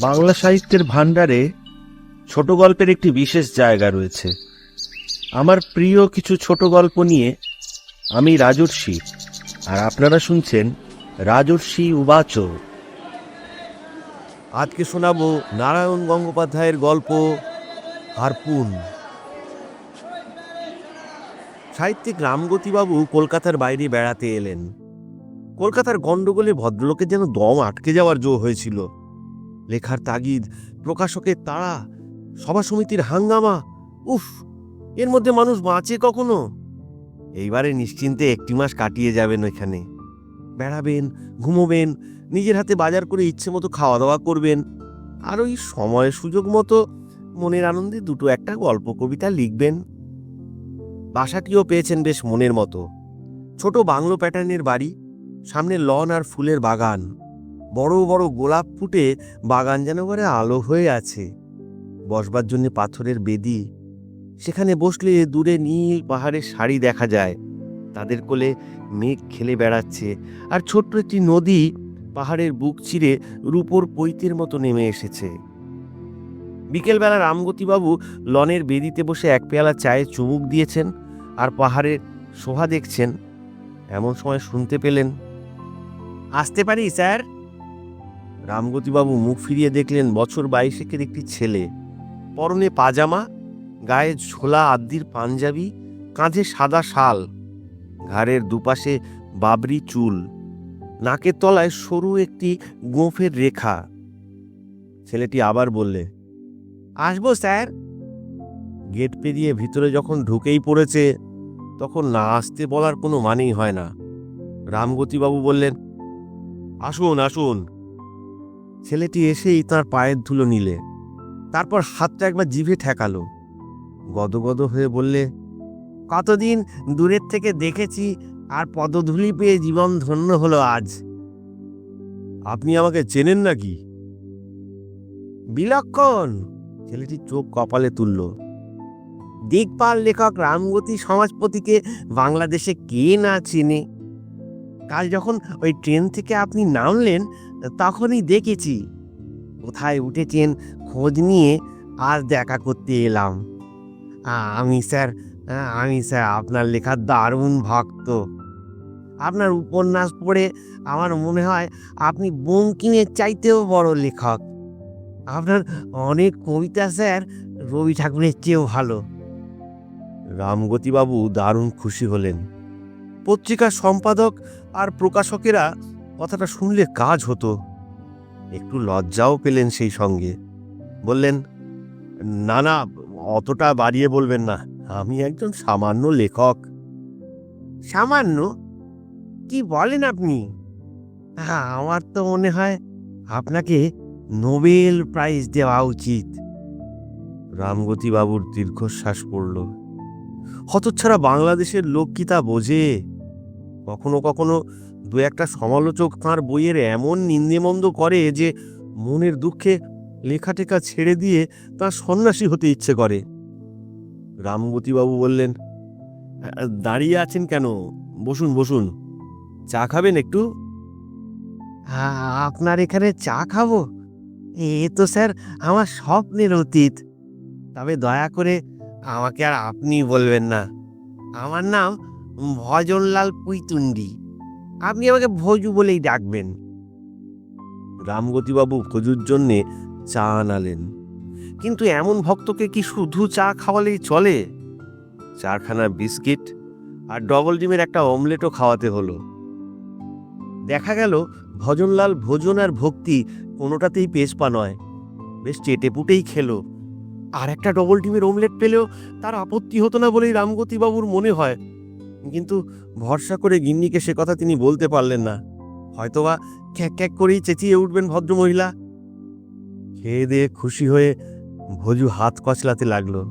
বাংলা সাহিত্যের ভাণ্ডারে ছোট গল্পের একটি বিশেষ জায়গা রয়েছে। আমার প্রিয় কিছু ছোট গল্প নিয়ে আমি রাজর্ষি, আর আপনারা শুনছেন রাজর্ষি উবাচ। আজকে শোনাবো নারায়ণ গঙ্গোপাধ্যায়ের গল্প, হারপুন। সাহিত্যিক রামগতিবাবু কলকাতার বাইরে বেড়াতে এলেন। কলকাতার গণ্ডগোলে ভদ্রলোকের যেন দম আটকে যাওয়ার জো হয়েছিল। লেখার তাগিদ, প্রকাশকের তাড়া সভা সমিতির হাঙ্গামা, উফ, এর মধ্যে মানুষ বাঁচে কখনো? এইবারে নিশ্চিন্তে একটি মাস কাটিয়ে যাবেন ওইখানে। বেড়াবেন, ঘুমোবেন, নিজের হাতে বাজার করে ইচ্ছে মতো খাওয়া দাওয়া করবেন। আর ওই সময় সুযোগ মতো মনের আনন্দে দুটো একটা গল্প, কবিতা লিখবেন। বাসাটিও পেয়েছেন বেশ মনের মতো। ছোট বাংলো প্যাটার্নের বাড়ি, সামনে লন আর ফুলের বাগান। বড় বড় গোলাপ ফুটে বাগান যেন করে আলো হয়ে আছে। বসবার জন্য পাথরের বেদি। সেখানে বসলে দূরে নীল পাহাড়ের শাড়ি দেখা যায়। তাদের কোলে মেঘ খেলে বেড়াচ্ছে আর ছোট্ট একটি নদী পাহাড়ের বুক চিরে রূপোর পৈতের মতো নেমে এসেছে। বিকেলবেলা রামগতিবাবু লনের বেদিতে বসে এক পেয়ালা চায়ে চুমুক দিয়েছেন আর পাহাড়ের শোভা দেখছেন। এমন সময় শুনতে পেলেন। আসতে পারি, স্যার? রামগতিবাবু মুখ ফিরিয়ে দেখলেন বছর বাইশেকের একটি ছেলে। পরনে পাজামা, গায়ে ঝোলা আদ্দির পাঞ্জাবি, কাঁধে সাদা শাল, ঘাড়ের দুপাশে বাবরি চুল, নাকের তলায় সরু একটি গোঁফের রেখা। ছেলেটি আবার বললে, আসব, স্যার। গেট পেরিয়ে ভিতরে যখন ঢুকেই পড়েছে, তখন না আসতে বলার কোনো মানেই হয় না। রামগতিবাবু বললেন, আসুন আসুন। ছেলেটি এসেই তার পায়ের ধুলো নিলে, তারপর হাতটা একবার জিভে ঠেকালো। গদগদ হয়ে বললে, কতদিন দূরের থেকে দেখেছি আর পদধূলি পেয়ে জীবন ধন্য হলো আজ। আপনি আমাকে চেনেন নাকি? বিলক্ষণ! ছেলেটি চোখ কপালে তুলল। দিকপাল লেখক রামগতি সমাজপতিকে বাংলাদেশে কে না চেনে? কাল যখন ওই ট্রেন থেকে আপনি নামলেন তখনই দেখেছি কোথায় উঠেছেন খোঁজ নিয়ে আজ দেখা করতে এলাম। আমি স্যার আমি স্যার, আপনার লেখার দারুণ ভক্ত। আপনার উপন্যাস পড়ে আমার মনে হয় আপনি বঙ্কিমের চাইতেও বড় লেখক। আপনার অনেক কবিতা স্যার, রবি ঠাকুরের চেয়েও ভালো। রামগতিবাবু দারুণ খুশি হলেন। পত্রিকার সম্পাদক আর প্রকাশকেরা কথাটা শুনলে কাজ হতো। একটু লজ্জাও পেলেন সেই সঙ্গে। বললেন না না অতটা বাড়িয়ে বলবেন না। আমি একজন সামান্য লেখক। সামান্য? কি বলেন আপনি? হ্যাঁ আমার তো মনে হয় আপনাকে নোবেল প্রাইজ দেওয়া উচিত। রামগতি বাবুর দীর্ঘশ্বাস পড়ল। হতচ্ছাড়া বাংলাদেশের লোক কি তা বোঝে? কখনো কখনো দু একটা সমালোচক তাঁর বইয়ের এমন নিন্দেমন্দ করে যে মনের দুঃখে লেখাটেখা ছেড়ে দিয়ে তার সন্ন্যাসী হতে ইচ্ছে করে। রামগতিবাবু বললেন "আ, দাঁড়িয়ে আছেন কেন? বসুন বসুন। চা খাবেন একটু? আপনার এখানে চা খাব? এ তো স্যার আমার স্বপ্নের অতীত। তবে দয়া করে আমাকে আর আপনি বলবেন না। আমার নাম ভজনলাল পুইতুন্ডি আপনি আমাকে ভোজু বলেই ডাকবেন। রামগতিবাবু ভোজুর জন্যে চা আনালেন। কিন্তু এমন ভক্তকে কি শুধু চা খাওয়ালেই চলে? চারখানা বিস্কিট আর ডবল ডিমের একটা অমলেটও খাওয়াতে হলো। দেখা গেল ভজনলাল ভোজন আর ভক্তি কোনোটাতেই পেশপা নয়। বেশ চেটেপুটেই খেলো। আর একটা ডবল ডিমের অমলেট পেলেও তার আপত্তি হতো না বলেই রামগতিবাবুর মনে হয়। কিন্তু ভরসা করে গিন্নিকে সে কথা তিনি বলতে পারলেন না। হয়তোবা ক্যাক ক্যাক করেই চেঁচিয়ে উঠবেন ভদ্রমহিলা। খেয়ে দিয়ে খুশি হয়ে ভোজু হাত কচলাতে লাগল।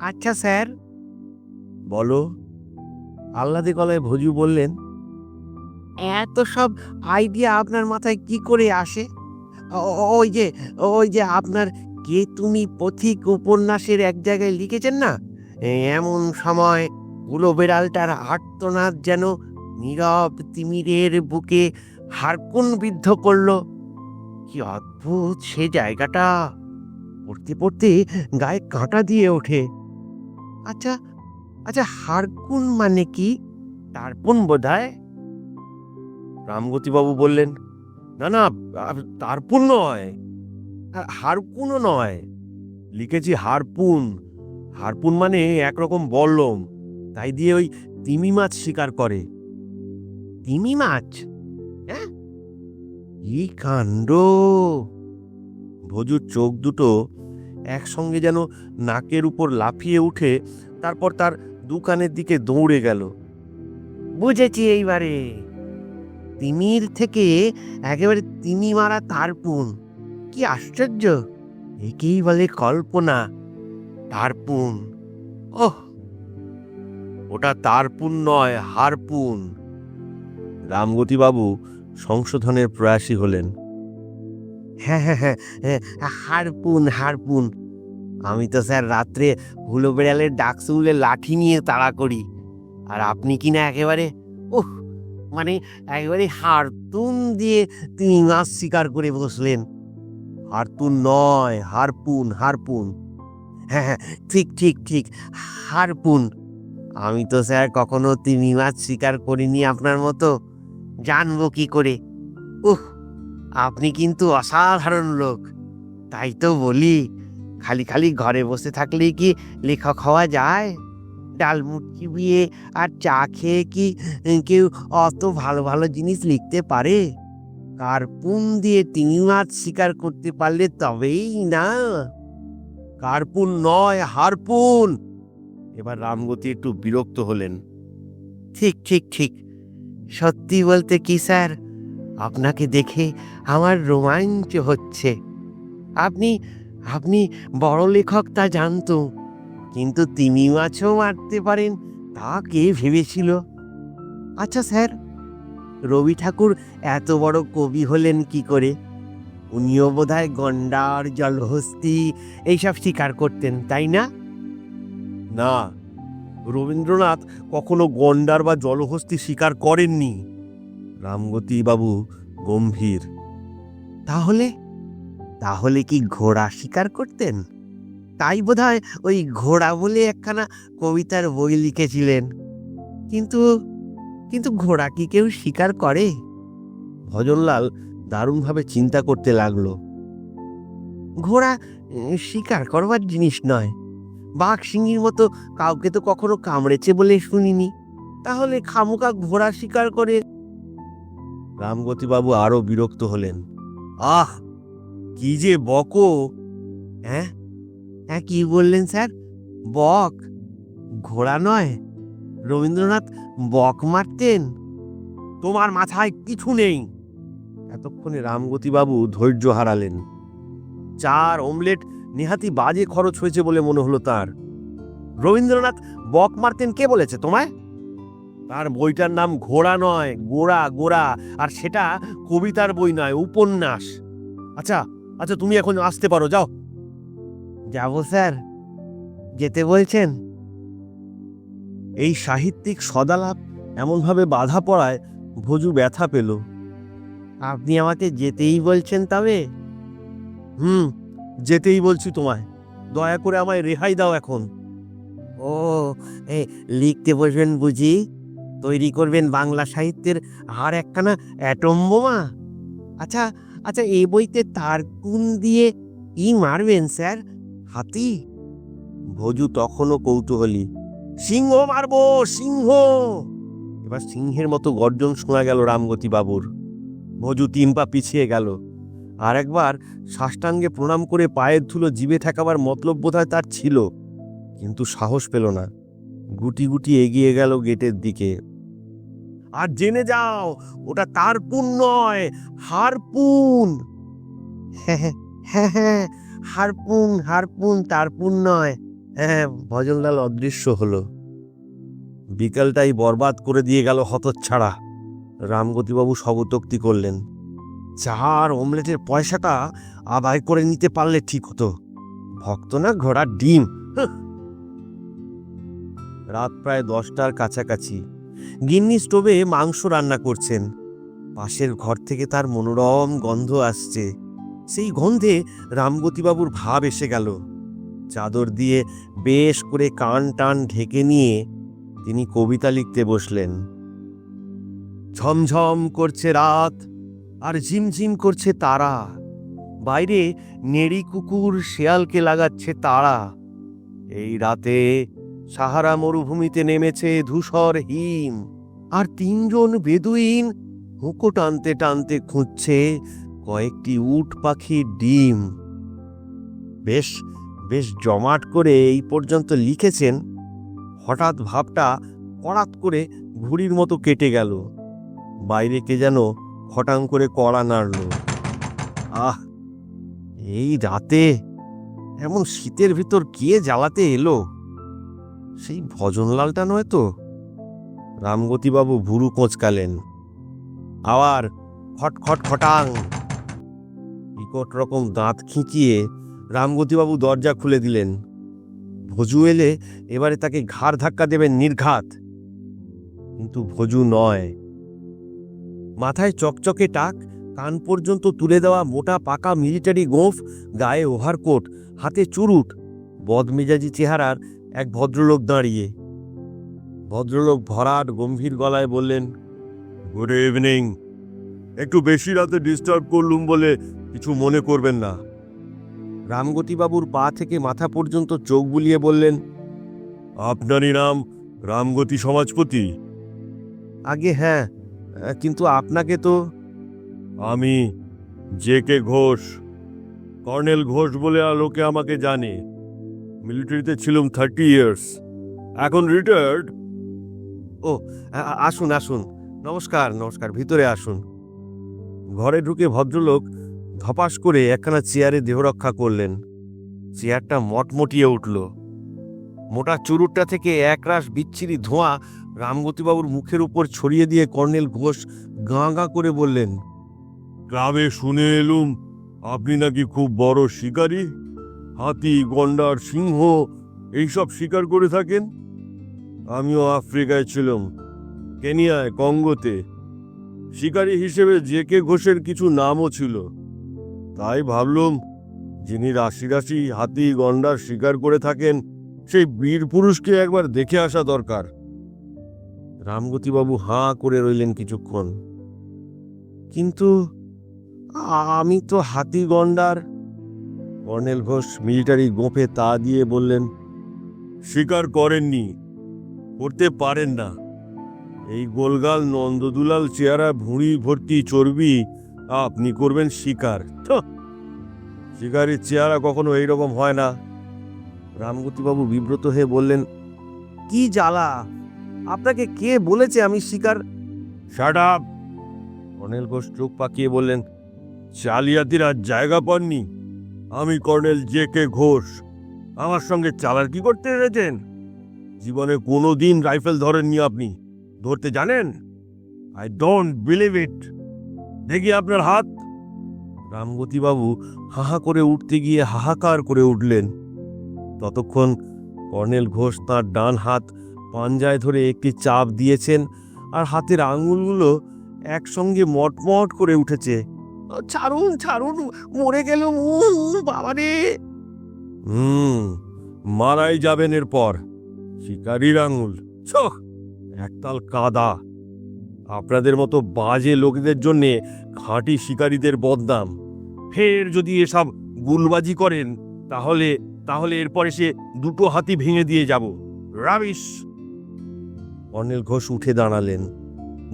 আচ্ছা স্যার। বলো আহ্লাদে গলায় ভোজু বললেন এত সব আইডিয়া আপনার মাথায় কি করে আসে? ওই যে ওই যে আপনার কে তুমি পথিক উপন্যাসের এক জায়গায় লিখেছেন না? এমন সময় কুলো বেড়ালটার আর্তনাদ যেন নীরব তিমিরের বুকে হারকুন বিদ্ধ করল। কি অদ্ভুত সে জায়গাটা। পড়তে পড়তে গায়ে কাঁটা দিয়ে ওঠে। আচ্ছা আচ্ছা হারকুন মানে কি? তারপন বোধহয়? রামগতিবাবু বললেন, না না তারপুন নয়। হা- হারপুনও নয়। লিখেছি হারপুন। হারপুন মানে একরকম বল্লম। তাই দিয়ে ওই তিমি মাছ শিকার করে। তিমি মাছ? হ্যাঁ? কি কাণ্ড? ভজুর চোখ দুটো একসঙ্গে যেন নাকের উপর লাফিয়ে উঠে, তারপর তার দোকানের দিকে দৌড়ে গেল। বুঝেছি এইবারে। তিমির থেকে একেবারে তিমি মারা তারপুন। কি আশ্চর্য! একেই বলে কল্পনা, তারপুন। ওহ! ওটা তারপুন নয় হারপুন রামগতিবাবু সংশোধনের প্রয়াসী হলেন। হ্যাঁ হ্যাঁ হ্যাঁ হ্যাঁ, হারপুন হারপুন আমি তো স্যার রাত্রে হুলো বেড়ালের ডাক শুনলে লাঠি নিয়ে তাড়া করি। আর আপনি কি না একেবারে ওহ মানে একেবারে হারতুন দিয়ে তিনি মাছ শিকার করে বসলেন। হারতুন নয় হারপুন হারপুন হ্যাঁ হ্যাঁ ঠিক ঠিক ঠিক হারপুন আমি তো স্যার কখনো তিমি মাছ শিকার করিনি আপনার মতো। জানব কি করে? উহ, আপনি কিন্তু অসাধারণ লোক। তাই তো বলি, খালি খালি ঘরে বসে থাকলেই কি লেখক হওয়া যায়? ডাল মুটকি বিয়ে আর চা খেয়ে কি কেউ অত ভালো ভালো জিনিস লিখতে পারে? কার্পুন দিয়ে তিমি মাছ শিকার করতে পারলে তবেই না। কার্পুন নয় হারপুন এবার রামগতি একটু বিরক্ত হলেন। ঠিক ঠিক ঠিক। সত্যি বলতে কি, স্যার? আপনাকে দেখে আমার রোমাঞ্চ হচ্ছে। আপনি আপনি বড় লেখক তা জানতো, কিন্তু তিমি মাছও মারতে পারেন, তা কে ভেবেছিল? আচ্ছা স্যার, রবি ঠাকুর এত বড় কবি হলেন কি করে? উনিও বোধহয় গন্ডার, জলহস্তি, এইসব শিকার করতেন, তাই না? না রবীন্দ্রনাথ কখনো গন্ডার বা জলহস্তি শিকার করেননি। রামগতি বাবু গম্ভীর। তাহলে? তাহলে কি ঘোড়া শিকার করতেন? তাই বোধহয় ওই ঘোড়া বলে একখানা কবিতার বই লিখেছিলেন। কিন্তু কিন্তু ঘোড়া কি কেউ শিকার করে? ভজনলাল দারুণভাবে চিন্তা করতে লাগল। ঘোড়া শিকার করবার জিনিস নয়। বাঘ সিংহীর মতো কাউকে তো কখনো কামড়েছে বলে শুনিনি। তাহলে খামুকা ঘোড়া শিকার করে রামগতিবাবু আরও বিরক্ত হলেন। আহ কি যে বকো হ্যাঁ? হ্যাঁ কি বললেন স্যার? বক? ঘোড়া নয়। রবীন্দ্রনাথ বক মারতেন। তোমার মাথায় কিছু নেই। এতক্ষণে রামগতিবাবু ধৈর্য হারালেন। চার অমলেট নেহাতি বাজে খরচ হয়েছে বলে মনে হলো তার। রবীন্দ্রনাথ বক মারতেন কে বলেছে তোমায়? তার বইটার নাম ঘোড়া নয় গোড়া গোড়া আর সেটা কবিতার বই নয় উপন্যাস। আচ্ছা আচ্ছা তুমি এখন আসতে পারো যাও। যাব স্যার। যেতে বলছেন? এই সাহিত্যিক সদালাপ এমনভাবে বাধা পড়ায় ভজু ব্যথা পেল। আপনি আমাকে যেতেই বলছেন তবে? হুম যেতেই বলছি তোমায়। দয়া করে আমায় রেহাই দাও এখন। ও এ লিখতে বসবেন বুঝি? তৈরি করবেন বাংলা সাহিত্যের আর একখানা অ্যাটম বোমা? আচ্ছা আচ্ছা এই বইতে তার কোন দিয়ে ই মারবেন স্যার? হাতি? ভজু তখনও কৌতূহলী। সিংহ মারবো সিংহ! এবার সিংহের মতো গর্জন শোনা গেল রামগতি বাবুর ভজু তিন পা পিছিয়ে গেল। আর একবার সাষ্টাঙ্গে প্রণাম করে পায়ের ধুলো জিভে ঠেকাবার মতলব বোধহয় তার ছিল, কিন্তু সাহস পেল না। গুটি গুটি এগিয়ে গেল গেটের দিকে। আর জেনে যাও, ওটা তারপুন নয়, হারপুন! হ্যাঁ হ্যাঁ হ্যাঁ হারপুন হারপুন তারপুন নয়। হ্যাঁ ভজনলাল অদৃশ্য হলো। বিকালটাই বরবাদ করে দিয়ে গেল হতচ্ছাড়া। রামগতিবাবু শবতোক্তি করলেন। চার অমলেটের পয়সাটা আদায় করে নিতে পারলে ঠিক হতো। ভক্ত না ঘোড়ার ডিম। রাত প্রায় দশটার কাছাকাছি। গিন্নি স্টোভে মাংস রান্না করছেন। পাশের ঘর থেকে তার মনোরম গন্ধ আসছে। সেই গন্ধে রামগতিবাবুর ভাব এসে গেল। চাদর দিয়ে বেশ করে কান টান ঢেকে নিয়ে তিনি কবিতা লিখতে বসলেন। ঝমঝম করছে রাত। আর ঝিমঝিম করছে তারা। বাইরে নেড়ি কুকুর শেয়ালকে লাগাচ্ছে তারা। এই রাতে সাহারা মরুভূমিতে নেমেছে ধূসর হিম, আর তিনজন বেদুইন হুঁকো টানতে টানতে খুঁজছে কয়েকটি উট পাখির ডিম। বেশ বেশ জমাট করে এই পর্যন্ত লিখেছেন। হঠাৎ ভাবটা কড়াত করে ঘুড়ির মতো কেটে গেল। বাইরে কে যেন হটাং করে কড়া নাড়ল। আহ, এই রাতে এমন শীতের ভিতর কে জ্বালাতে এলো? সেই ভজনলালটা নয় তো? রামগতিবাবু ভুরু কোঁচকালেন। আবার খট খট খটাং। বিকট রকম দাঁত খিঁচিয়ে রামগতিবাবু দরজা খুলে দিলেন। ভজু এলে এবারে তাকে ঘাড় ধাক্কা দেবেন নির্ঘাত। কিন্তু ভজু নয়। মাথায় চকচকে টাক কান পর্যন্ত তুলে দেওয়া মোটা পাকা মিলিটারি গোঁফ গায়ে ওভারকোট হাতে চুরুট। বদমেজাজি চেহারার এক ভদ্রলোক দাঁড়িয়ে। ভদ্রলোক ভরাট গম্ভীর গলায় বললেন গুড ইভিনিং একটু বেশি রাতে ডিস্টার্ব করলুম বলে কিছু মনে করবেন না। রামগতিবাবুর পা থেকে মাথা পর্যন্ত চোখ বুলিয়ে বললেন আপনারই নাম রামগতি সমাজপতি? আগে হ্যাঁ কিন্তু আপনাকে তো আমি J K Ghosh colonel Ghosh বলে আর লোকে আমাকে জানে। মিলিটারিতে ছিলাম থার্টি ইয়ার্স এখন রিটায়ার্ড। ও আসুন আসুন। নমস্কার নমস্কার ভিতরে আসুন। ঘরে ঢুকে ভদ্রলোক ধপাস করে একখানা চেয়ারে দেহরক্ষা করলেন। চেয়ারটা মটমটিয়ে উঠল। মোটা চুরুটটা থেকে একরাশ বিচ্ছিরি ধোঁয়া রামগতিবাবুর মুখের উপর ছড়িয়ে দিয়ে কর্নেল ঘোষ গাঁ গাঁ করে বললেন, গ্রামে শুনে এলুম, আপনি নাকি খুব বড় শিকারী। হাতি, গন্ডার, সিংহ, এইসব শিকার করে থাকেন? আমিও আফ্রিকায় ছিলাম, কেনিয়ায়, কঙ্গোতে। শিকারী হিসেবে জে কে ঘোষের কিছু নামও ছিল। তাই ভাবলুম, যিনি রাশি রাশি হাতি, গন্ডার শিকার করে থাকেন, সেই বীর পুরুষকে একবার দেখে আসা দরকার। রামগতিবাবু হাঁ করে রইলেন কিছুক্ষণ। কিন্তু আমি তো হাতি গন্ডার। কর্নেল ঘোষ মিলিটারি গোঁফে তা দিয়ে বললেন, স্বীকার করেননি, করতে পারেন না। এই গোলগাল নন্দদুলাল চেহারা ভুঁড়ি ভর্তি চর্বি, আপনি করবেন শিকার। শিকারের চেহারা কখনো এইরকম হয় না। রামগতিবাবু বিব্রত হয়ে বললেন, কি জ্বালা? আপনাকে কে বলেছে আমি শিকার? কর্নেল ঘোষ চোখ পাকিয়ে বললেন, চালিয়াতির জায়গা পাননি। আমি কর্নেল জে কে ঘোষ। আমার সঙ্গে চালার কি করতে এসেছেন? জীবনে কোনো দিন রাইফেল ধরেননি আপনি। ধরতে জানেন? আই ডোন্ট বিলিভ ইট দেখি আপনার হাত। রামগতিবাবু হাহা করে উঠতে গিয়ে হাহাকার করে উঠলেন। ততক্ষণ কর্নেল ঘোষ তাঁর ডান হাত পাঞ্জায় ধরে একটি চাপ দিয়েছেন আর হাতের আঙুলগুলো একসঙ্গে মটমট করে উঠেছে। ছাড়ুন ছাড়ুন মরে গেল বাবা রে হুম মারাই যাবেন এরপর। শিকারির আঙুল চোখ একতাল কাদা। আপনাদের মতো বাজে লোকদের জন্যে খাঁটি শিকারীদের বদনাম। ফের যদি এসব গুলবাজি করেন তাহলে তাহলে এরপরে সে দুটো হাতি ভেঙে দিয়ে যাব। রাবিশ! অনিল ঘোষ উঠে দাঁড়ালেন।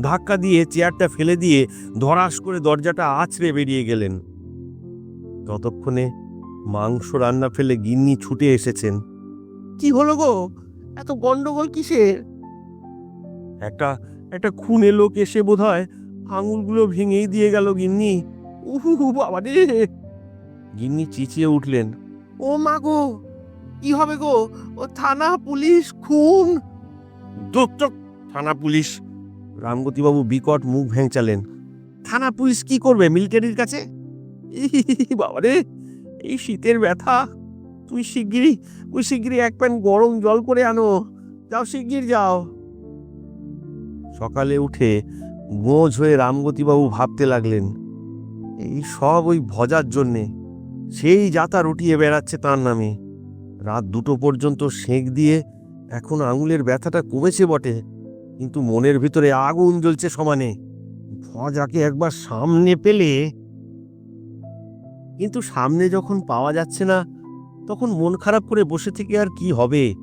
ধাক্কা দিয়ে চেয়ারটা ফেলে দিয়ে ধরাস করে দরজাটা আছড়ে বেরিয়ে গেলেন। ততক্ষণে মাংস রান্না ফেলে গিন্নি ছুটে এসেছেন। কি হলো গো? এত গন্ডগোল কিসের? একটা একটা খুনে লোক এসে বোধহয় আঙুলগুলো ভেঙেই দিয়ে গেল গিন্নি। উহু বাবা রে! গিন্নি চিচিয়ে উঠলেন। ও মা গো! কি হবে গো? ও থানা পুলিশ খুন? দোক্তক থানা পুলিশ। রামগতিবাবু বিকট মুখ ভেঙচালেন। থানা পুলিশ কি করবে মিলিটারির কাছে? বাবা রে এই শীতের ব্যথা। তুই শিগগিরই তুই শিগগিরই এক প্যান গরম জল করে আনো। যাও শিগগির, যাও। সকালে উঠে গোঁজ হয়ে রামগতিবাবু ভাবতে লাগলেন, এই সব ওই ভজার জন্যে, সেই যাতা রুটিয়ে বেড়াচ্ছে তার নামে। রাত দুটো পর্যন্ত সেঁক দিয়ে এখন আঙুলের ব্যথাটা কমেছে বটে, কিন্তু মনের ভিতরে আগুন জ্বলছে সমানে। ভজাকে একবার সামনে পেলে। কিন্তু সামনে যখন পাওয়া যাচ্ছে না, তখন মন খারাপ করে বসে থেকে আর কি হবে?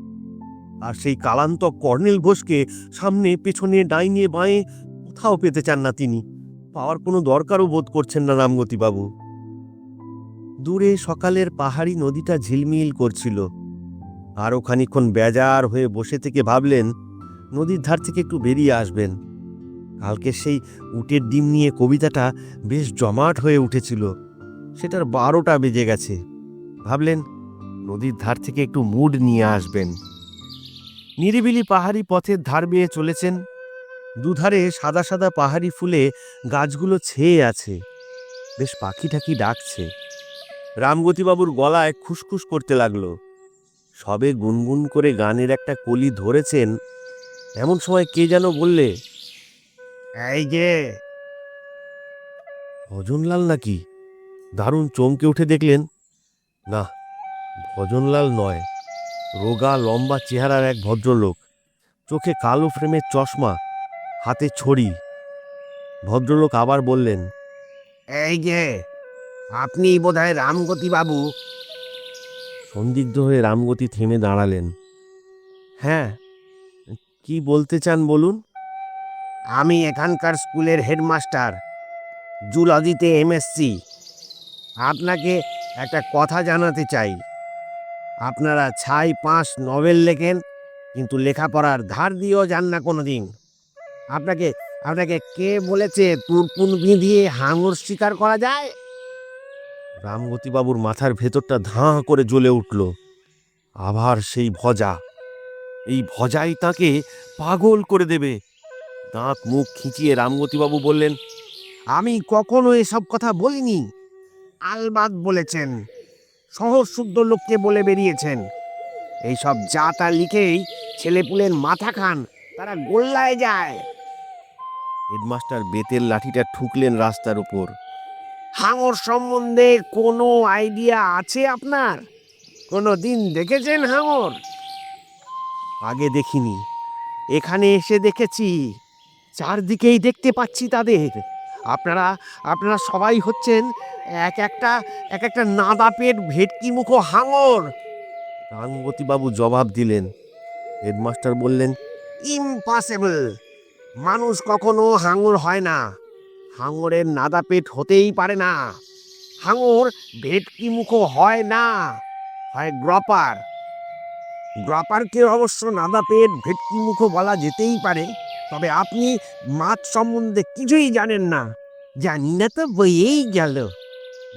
আর সেই কালান্ত কর্নেল ঘোষকে সামনে, পেছনে, ডাইনে, বাঁয়ে কোথাও পেতে চান না তিনি। পাওয়ার কোনো দরকারও বোধ করছেন না রামগতিবাবু। দূরে সকালের পাহাড়ি নদীটা ঝিলমিল করছিল। আরও খানিক্ষণ বেজার হয়ে বসে থেকে ভাবলেন, নদীর ধার থেকে একটু বেরিয়ে আসবেন। কালকে সেই উটের ডিম নিয়ে কবিতাটা বেশ জমাট হয়ে উঠেছিল। সেটার বারোটা বেজে গেছে। ভাবলেন, নদীর ধার থেকে একটু মুড নিয়ে আসবেন। নিরিবিলি পাহাড়ি পথের ধার বেয়ে চলেছেন। দুধারে সাদা সাদা পাহাড়ি ফুলে গাছগুলো ছেয়ে আছে। বেশ পাখি ঠাকি ডাকছে। রামগতিবাবুর গলায় খুসখুস করতে লাগল। সবে গুনগুন করে গানের একটা কলি ধরেছেন, এমন সময় কে যেন বললে, এই যে, ভজনলাল নাকি? দারুণ চমকে উঠে দেখলেন, না, ভজনলাল নয়, রোগা লম্বা চেহারার এক ভদ্রলোক, চোখে কালো ফ্রেমের চশমা, হাতে ছড়ি। ভদ্রলোক আবার বললেন, এই যে আপনি বোধহয় রামগতি বাবু সন্দিগ্ধ হয়ে রামগতি থেমে দাঁড়ালেন। হ্যাঁ কি বলতে চান বলুন? আমি এখানকার স্কুলের হেডমাস্টার, জুলজিতে এমএসসি। আপনাকে একটা কথা জানাতে চাই। আপনারা ছাই পাঁচ নভেল লেখেন, কিন্তু লেখাপড়ার ধার দিয়েও যান না কোনো দিন আপনাকে আপনাকে কে বলেছে তুরপুন বিঁধিয়ে হাঙর শিকার করা যায়? রামগতিবাবুর মাথার ভেতরটা ধাঁ করে জ্বলে উঠল। আবার সেই ভজা। এই ভজাই তাকে পাগল করে দেবে। দাঁত মুখ খিঁচিয়ে রামগতিবাবু বললেন, আমি কখনো এসব কথা বলিনি। আলবাদ বলেছেন সহজ শুদ্ধ লোককে বলে বেরিয়েছেন। এইসব যা তা লিখেই ছেলেপুলের মাথা খান, তারা গোল্লায় যায়। হেডমাস্টার বেতের লাঠিটা ঠুকলেন রাস্তার উপর। হাঙর সম্বন্ধে কোনো আইডিয়া আছে আপনার? কোনো দিন দেখেছেন হাঙর? আগে দেখিনি। এখানে এসে দেখেছি। চারদিকেই দেখতে পাচ্ছি তাদের। আপনারা আপনারা সবাই হচ্ছেন এক একটা এক একটা নাদা পেট ভেটকি মুখো হাঙর। রামগতিবাবু জবাব দিলেন। হেডমাস্টার বললেন, ইম্পসিবল। মানুষ কখনো হাঙর হয় না। হাঙরের নাদা পেট হতেই পারে না। হাঙর ভেটকি মুখো হয় না, হয় গ্রপার। গ্রপারকে অবশ্য নাদা পেট ভেটকি মুখো বলা যেতেই পারে, তবে আপনি মাছ সম্বন্ধে কিছুই জানেন না। জানি না তো বইয়েই গেল।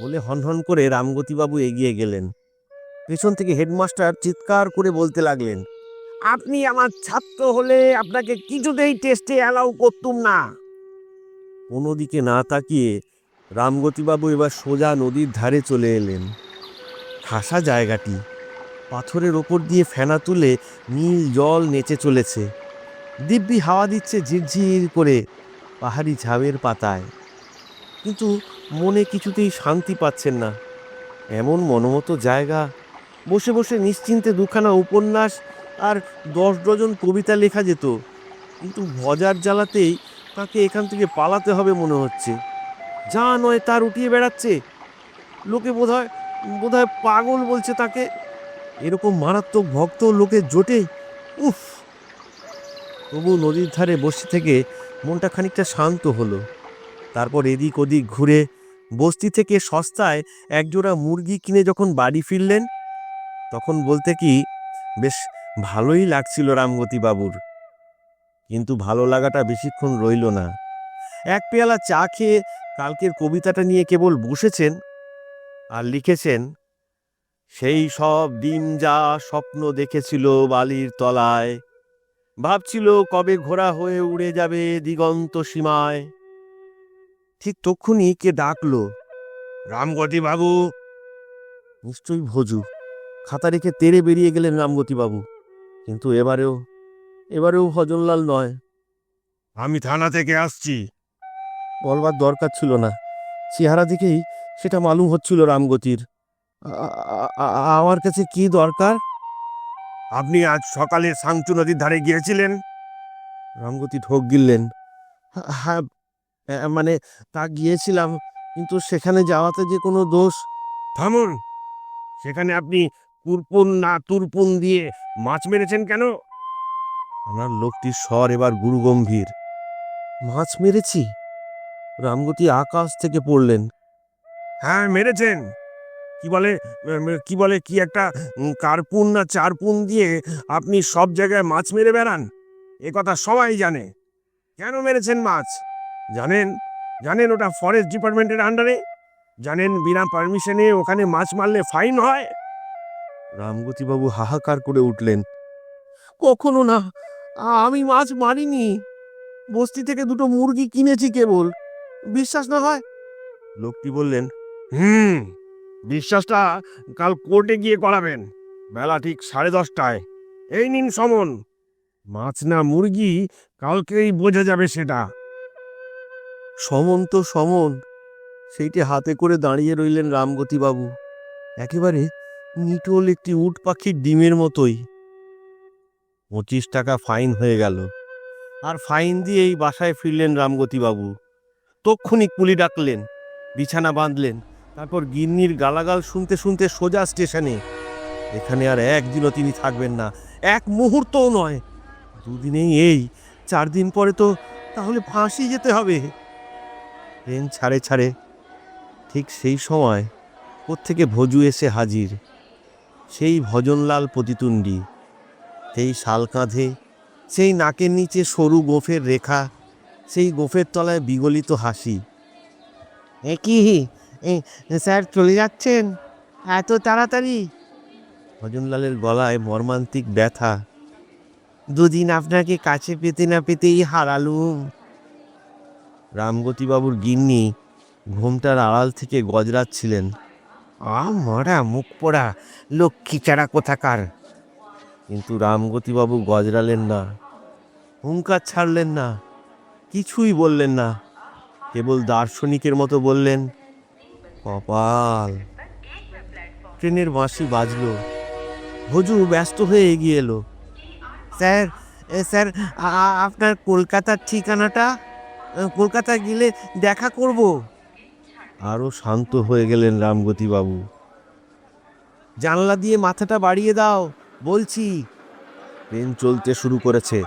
বলে হনহন করে রামগতিবাবু এগিয়ে গেলেন। পেছন থেকে হেডমাস্টার চিৎকার করে বলতে লাগলেন, আপনি আমার ছাত্র হলে আপনাকে কিছুতেই টেস্টে অ্যালাউ করতুম না। কোনো দিকে না তাকিয়ে রামগতিবাবু এবার সোজা নদীর ধারে চলে এলেন। ঠাসা জায়গাটি, পাথরের ওপর দিয়ে ফেনা তুলে নীল জল নেচে চলেছে। দিব্যি হাওয়া দিচ্ছে ঝিরঝির করে পাহাড়ি ঝামের পাতায়। কিন্তু মনে কিছুতেই শান্তি পাচ্ছেন না। এমন মনোমতো জায়গা, বসে বসে নিশ্চিন্তে দুখানা উপন্যাস আর দশ ডজন কবিতা লেখা যেত। কিন্তু ভজার জ্বালাতেই তাকে এখান থেকে পালাতে হবে মনে হচ্ছে। যা নয় তার উঠিয়ে বেড়াচ্ছে। লোকে বোধহয় বোধহয় পাগল বলছে তাকে। এরকম মারাত্মক ভক্ত লোকে জোটে? উফ। তবু নদীর ধারে বসে থেকে মনটা খানিকটা শান্ত হলো। তারপর এদিক ওদিক ঘুরে বস্তি থেকে সস্তায় একজোড়া মুরগি কিনে যখন বাড়ি ফিরলেন, তখন বলতে কি, বেশ ভালোই লাগছিল রামগতি বাবুর কিন্তু ভালো লাগাটা বেশিক্ষণ রইল না। এক পেয়ালা চা খেয়ে কালকের কবিতাটা নিয়ে কেবল বসেছেন আর লিখেছেন, সেই সব দিন যা স্বপ্ন দেখেছিল বালির তলায়, ভাবছিল কবে ঘোড়া হয়ে উড়ে যাবে দিগন্ত সীমায়। ঠিক তক্ষুনি কে ডাকলো, রামগতি বাবু। নিশ্চয়ই ভজু। খাতা রেখে তেড়ে বেরিয়ে গেলেন রামগতি বাবু। কিন্তু এবারেও এবারেও ভজনলাল নয়। আমি থানা থেকে আসছি। বলবার দরকার ছিল না। চেহারা দেখেই সেটা মালুম হচ্ছিল রামগতির। আমার কাছে কি দরকার? আপনি আজ সকালে সাংচু নদীর ধারে গিয়েছিলেন? রামগতি ঠোক গিললেন। হ্যাঁ, মানে তা গিয়েছিলাম কিন্তু সেখানে যাওয়াতে যে কোনো দোষ। থামুন। সেখানে আপনি কুরপুন না তুরপুন দিয়ে মাছ মেরেছেন কেন? আমার লোকটির স্বর এবার গুরুগম্ভীর। মাছ মেরেছি? রামগতি আকাশ থেকে পড়লেন। হ্যাঁ মেরেছেন। কি বলে কি বলে কি একটা কার্পুন না চারপুন দিয়ে আপনি সব জায়গায় মাছ মেরে বেড়ান? এ কথা সবাই জানে। কেন মেরেছেন মাছ? জানেন জানেন ওটা ফরেস্ট ডিপার্টমেন্টের আন্ডারে জানেন বিনা পারমিশনে ওখানে মাছ মারলে ফাইন হয়? রামগতিবাবু হাহাকার করে উঠলেন। কখনো না আমি মাছ মারিনি। বস্তি থেকে দুটো মুরগি কিনেছি কেবল। বিশ্বাস না হয়? লোকটি বললেন হুম বিশ্বাসটা কাল কোর্টে গিয়ে করাবেন। বেলা ঠিক সাড়ে দশটায়। এই নিন সমন। মাছ না মুরগি কালকেই বোঝা যাবে সেটা। সমন তো সমন। সেইটি হাতে করে দাঁড়িয়ে রইলেন রামগতিবাবু। একেবারে নিটোল একটি উট পাখির ডিমের মতোই। পঁচিশ টাকা ফাইন হয়ে গেল। আর ফাইন দিয়েই বাসায় ফিরলেন রামগতিবাবু। তক্ষণিক পুলি ডাকলেন, বিছানা বাঁধলেন, তারপর গিন্নির গালাগাল শুনতে শুনতে সোজা স্টেশনে। এখানে আর একদিনও তিনি থাকবেন না, এক মুহূর্তও নয়। দুদিনেই এই, চার দিন পরে তো তাহলে ফাঁসি যেতে হবে। ট্রেন ছাড়ে ছাড়ে, ঠিক সেই সময় কোত্থেকে ভজু এসে হাজির। সেই ভজনলাল প্রতিতুণ্ডী সেই শাল কাঁধে সেই নাকের নিচে সরু গোফের রেখা সেই গোফের তলায় বিগলিত হাসি। এ কি স্যার চলে যাচ্ছেন? এত তাড়াতাড়ি? ভজনলালের গলায় মর্মান্তিক ব্যথা। দুদিন আপনাকে কাছে পেতে না পেতেই হারালুম। রামগতিবাবুর গিন্নি ঘুমটার আড়াল থেকে গজরাচ্ছিলেন। আ মরা মুখ পোড়া লক্ষ্মী চারা কোথাকার? কিন্তু রামগতিবাবু গজরালেন না, হুঙ্কার ছাড়লেন না, কিছুই বললেন না, কেবল দার্শনিকের মতো বললেন, কপাল! ট্রেনের বাঁশি বাজলো, ভজু ব্যস্ত হয়ে এগিয়ে এলো। স্যার স্যার আপনার কলকাতার ঠিকানাটা? কলকাতা গেলে দেখা করব? আরও শান্ত হয়ে গেলেন রামগতিবাবু। জানলা দিয়ে মাথাটা বাড়িয়ে দাও বলছি। ট্রেন চলতে শুরু করেছে।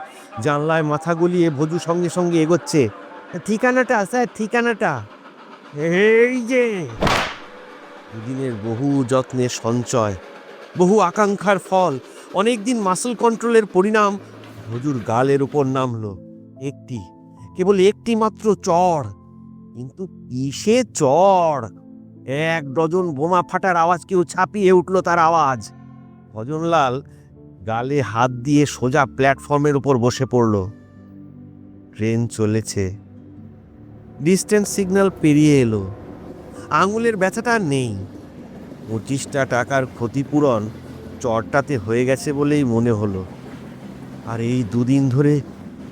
জানলায় মাথা গলিয়ে ভজু সঙ্গে সঙ্গে এগোচ্ছে। ঠিকানাটা, স্যার, ঠিকানাটা? এই যে। দুদিনের বহু যত্নের সঞ্চয়, বহু আকাঙ্ক্ষার ফল অনেক দিন মাসল কন্ট্রোলের পরিণাম ভজুর গালের উপর নামলো। একটি, কেবল একটি মাত্র চড় কিন্তু কিসে চড় এক ডজন বোমা ফাটার আওয়াজ কেউ ছাপিয়ে উঠল তার আওয়াজ। ভজনলাল গালে হাত দিয়ে সোজা প্ল্যাটফর্মের উপর বসে পড়ল। ট্রেন চলেছে। ডিস্টেন্স সিগন্যাল পেরিয়ে এলো। আঙুলের ব্যথাটা নেই। পঁচিশটা টাকার ক্ষতিপূরণ চরটাতে হয়ে গেছে বলেই মনে হলো। আর এই দুদিন ধরে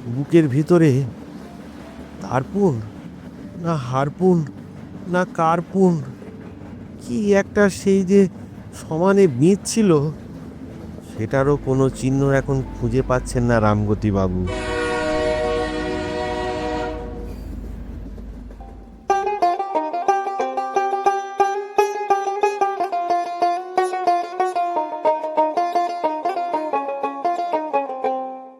বুকের ভিতরে তারপুন না হারপুন, না কারপুন, কি একটা সেই যে সমানে ছিল। সেটারও কোনো চিহ্ন এখন খুঁজে পাচ্ছেন না রামগতি বাবু